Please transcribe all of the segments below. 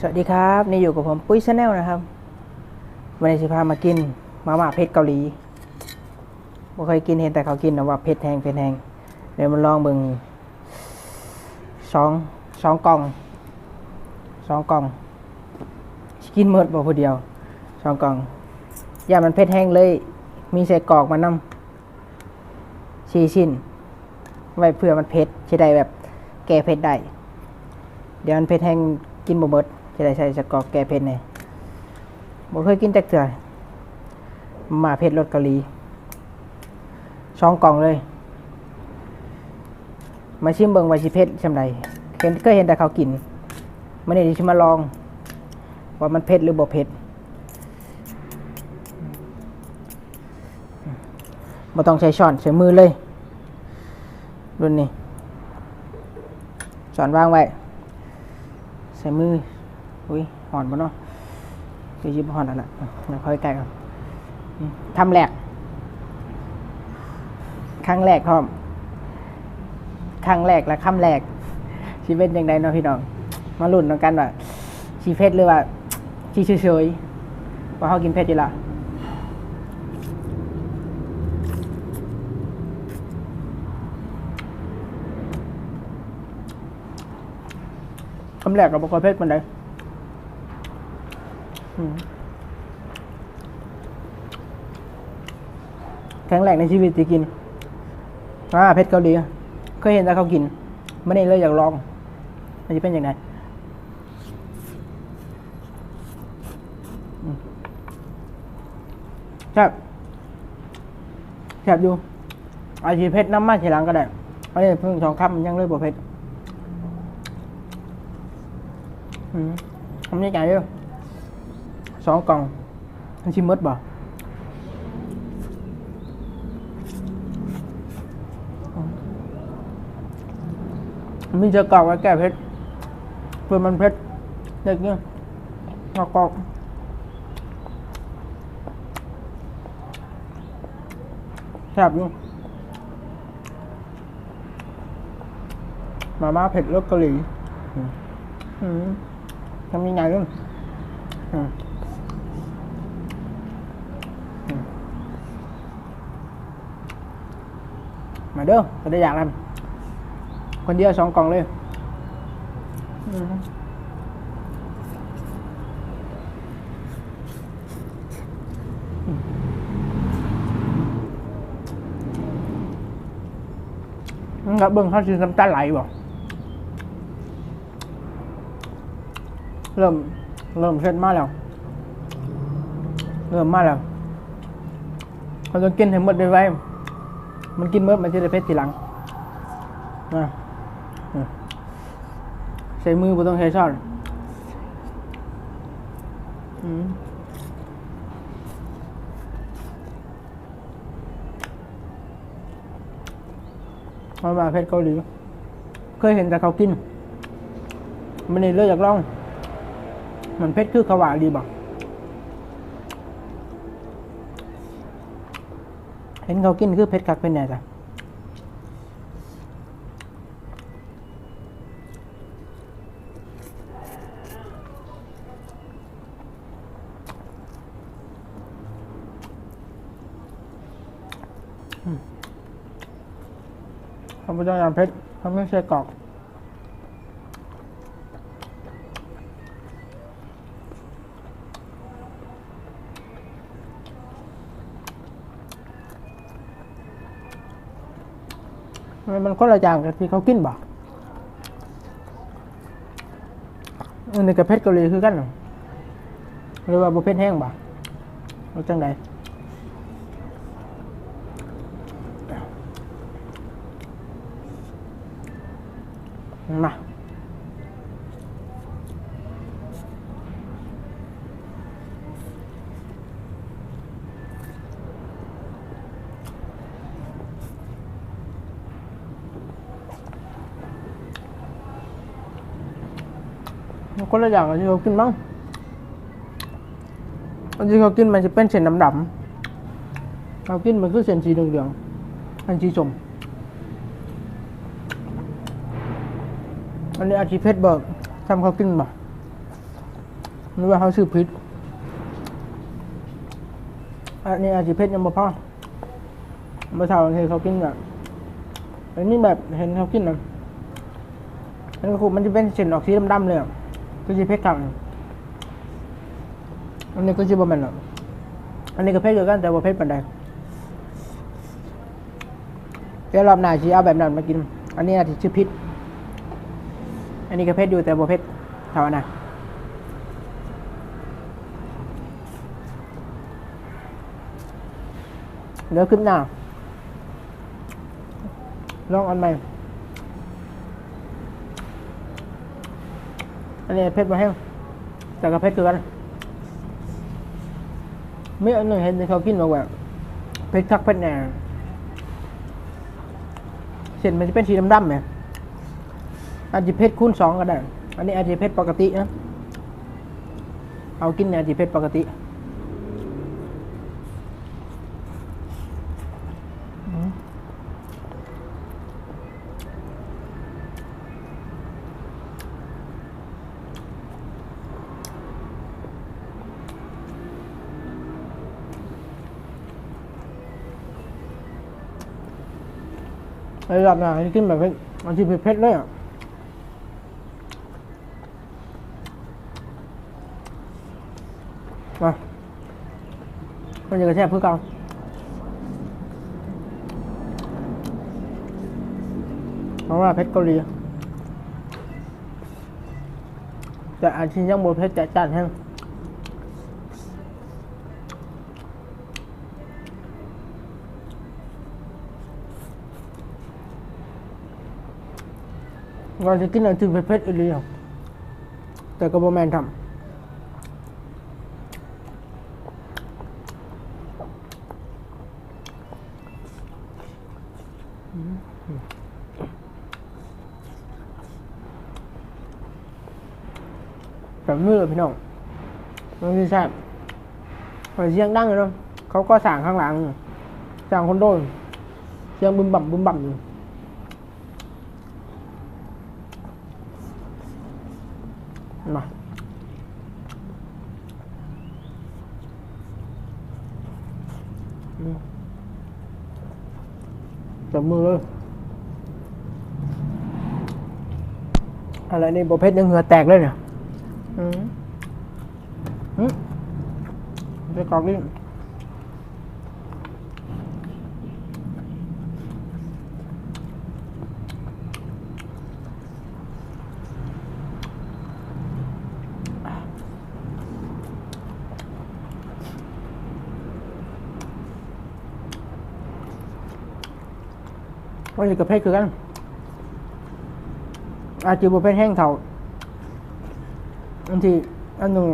สวัสดีครับนี่อยู่กับผมปุ้ยชาแนลนะครับวันนี้สิพามากินมาม่าเผ็ดเกาหลีบ่เคยกินเห็นแต่เขากินนะว่าเผ็ดแห้งเผ็ดแห้งเดี๋ยวมาลองเบิ่งสองสองกล่องสองกล่องสิกินหมดบ่ผู้เดียวสองกล่องอย่ามันเผ็ดแห้งเลย มีใส่กรอกมานำสี่ชิ้น ไว้เพื่อมันเผ็ดจะได้แบบแก้เผ็ดได้เดี๋ยวมันเผ็ดแห้งกินบ่เบิด จะได้ใส่สกอกแก้เผ็ดแน่บ่เคยกินจักเทื่อมาเผ็ดรสเกาหลีสองกล่องเลย มาชิมเบิงวาสิเผ็ดซำใดเห็นเคยเห็นแต่เขากินมื้อนี้สิมาลอง ว่ามันเผ็ดหรือบ่เผ็ดบ่ต้องใช้ช้อนใช้มือเลยรุ่นนี้ช้อนวางไว้ ใส่มือ อุ้ยหอนบ่เนาะจะยิบหอนแล้วล่ะเดี๋ยวค่อยไกลก่อนอืมทำแหลกครั้งแรกพร้อมครั้งแรกและคำแรกชีวิตยังไงเนาะพี่น้อง มาลุ้นกันว่าชีเพชรหรือว่าชีเฉยๆว่าเขากินเพชรอยู่ละคำแรกกับบุคคลเพชรมันได อืมครั้งแรกในชีวิตที่กินอ่าเพชรเกาหลีเคยเห็นแต่เขากิน ไม่ได้เลยอยากลอง มันจะเป็นยังไงแซ่บแซ่บอยู่อาชีเพชรน้ำมาทีหลังก็ได้เพราะนี่เพิ่งสองคำยังเลยบ่เพชรอืมทำยังไงเด้อ สองกล่องมันชิมมดบ่มีเจอกล่องไว้แก้เพชรเพื่อมันเพชรเด็กเนี่ยมากรอกแซ่บอยู่มาม่าเผ็ดรสเกาหลีอืมอืมทำยังไงลูกอืมอืม มาเด้อจะได้อยากทำคนเดียวสองกล่องเลยอืมครับเบิ้งเขาซื้อน้ำตาไหลบ่เริ่ม เริ่มเสร็จมาแล้ว เริ่มมาแล้วเขาต้องกินให้หมดไว้ มันกินเมื่อมันจะได้เพชรทีหลังนะใช้มือบ่ต้องใช้ช้อนอืมมามาเพชรเกาหลีเคยเห็นแต่เขากิน มันนี่เลยอยากลอง มันเพชรคือขวานดีบ่ เห็นเขากินคือเพชรกักเป็นไงจ้ะเขาไม่ต้องยำเพชรเขาไม่ใช่กรอก มันมันคนละอย่างกับที่เขากินบ่อันนี้กับเพชรเกาหลีคือกันหรอหรือว่าบุเพชรแห้งบ่หรือจังไดมา คนละอย่างกับที่เขากินมั้งอันที่เขากินมันจะเป็นเส้นดำๆเขากินมันคือเส้นสีเหลืองๆอันสีส้มอันนี้อาชีเพชรเบิกทำเขากินบ่นึกว่าเขาซื้อผิดอันนี้อาจจะเพชรยังบ่พอเมื่อเช้าเห็นเขากินแบบอันนี้แบบเห็นเขากินนะอันนี้คือมันจะเป็นเส้นออกสีดำๆเลยอะ ก็จะเพชรกลางอันนี้ก็จะบ่แม่นหรอกอันนี้ก็เพชรเดียวกันแต่ว่าเพชรปานใดเดี๋ยวรอบหน้าชีเอาแบบนั้นมากิน อันนี้อาจจะชื่อพิษอันนี้ก็เพชรอยู่แต่บ่เพชรเท่านั้นเดี๋ยวขึ้นหน้าลองอันใหม่ อันนี้เพชรมาแห้งแต่กับเพชรคือกันไม่เอานหนึ่งเห็นในเขากินมาว่าเพชรคักเพชรแหน่เส้นมันจะเป็นสีดำๆไหมอาจจะเพชรคูณสองก็ได้ อันนี้อาจจะเพชรปกตินะ เอากินเนี่ยอาจจะเพชรปกติ ไอ้รอบหน้าให้กินแบบเพชรมันที่เพชรเลยอะมามันจะกระแทกเพื่อก่าเพราะว่าเพชรเกาหลีแต่อาจจะยังบนเพชรจัดจ้านแห้ง เราจะกินอะไรที่เพชรๆอีหลีอะแต่ก็บ่แมนทำแบบมือพี่น้องมันคือแซ่บมันเสียงดังเลยเนาะเขาก็สั่งข้างหลังสั่งคนโดนเสียงบึมบั่มบึมบั่มอยู่มาอืม จับมือเลยอะไรนี่บอเพชรยังเหงื่อแตกเลยเนี่ยอืมอืมจะกรอกนี่ ว่าจะกับเพชรคือกัน อาจจะบ่เพชรแห้งเท่าอันที่อันหนึง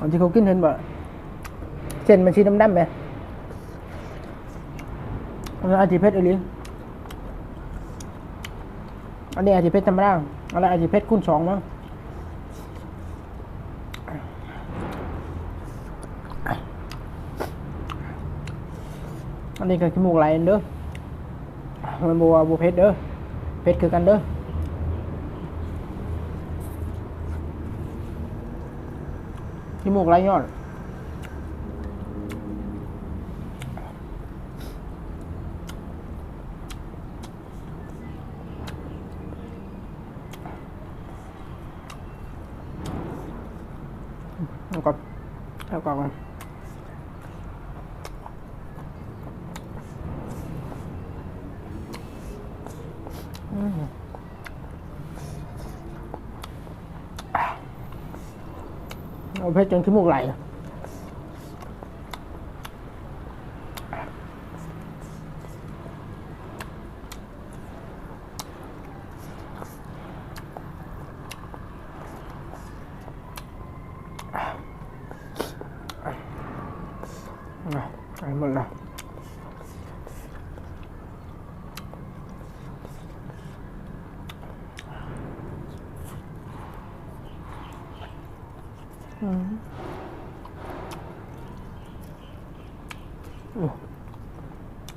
อันที่เขากินเห็นบ่เส้นมันชีดำๆไหมอันนั้นอาจจะเพชรอีหลีอันนี้อาจจะเพชรธรรมดาอันนั้นอาจจะเพชรคูณสองมั้งอันนี้ก็ขี้มูกไหลเด้อ มันบัวบัวเพชรเด้อเพชรคือกันเด้อขี้มูกไรย้อนเอาก่อนเอาก่อนก่อนอืม เอาเพชรจนขี้มูกไหลอะไปหมดแล้วอืมโอ้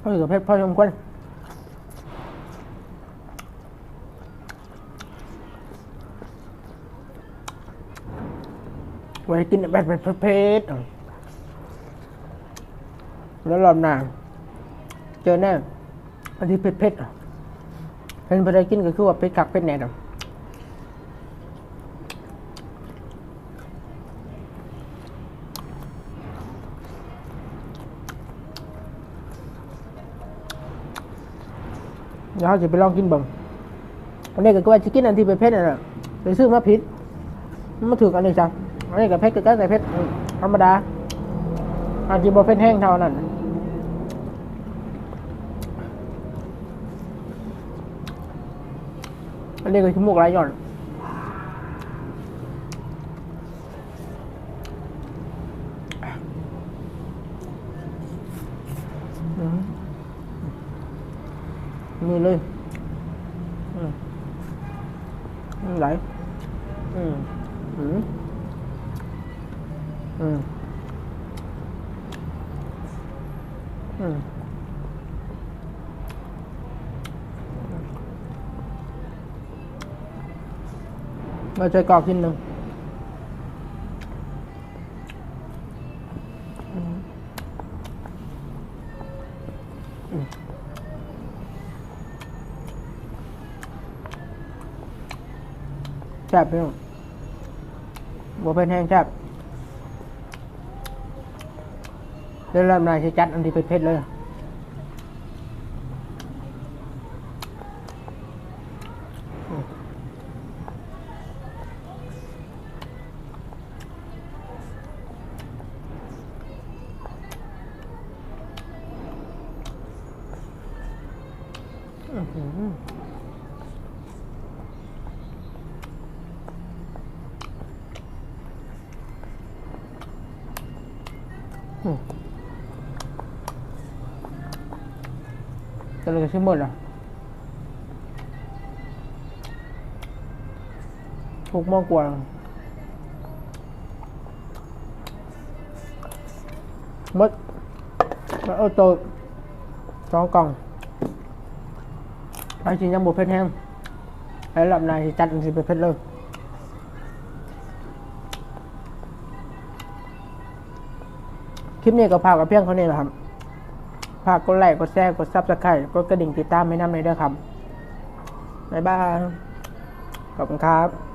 พ่ออยู่กับเพชรพ่อชมควนไว้กินแบบแบบเผ็ดๆอะแล้วรอบหน้าเจอแน่อันที่เผ็ดๆอะเห็นไปได้กินก็คือว่าเผ็ดกักเผ็ดแน่ดอก เดี๋ยวเราจะไปลองกินเบิ่งอันนี้ก็ว่าจะกินอันที่เป็นเพชรน่ะไปซื้อมาพิษมันมาถือกันเลยจ้ะอันนี้กับเพชรก็แค่เพชรธรรมดาอาจจะบอเป็นแห้งเท่านั้นอันนี้ก็คือหมูกไหลหย่อน 10 ly ừ. ừ. đấy ừ. Ừ. Ừ. Ừ. Mà chơi cọc trên đường แซ่บพี่น้องบัวเป็นแห้งแซ่บเดี๋ยวเริ่มนายจะจัดอันที่เผ็ดๆเลย อื้อหือ อืมจะเลยชิมหมดเหรอะหกโมงกว่าหมด คลิปนี้ก็พากับเพียงเขาเนี่แหละครับพากกดไลค์กดแชร์กดซับสไครต์กดกระดิ่งติดตามไม่น้ำในเด้อครับบ๊ายบายขอบคุณครับ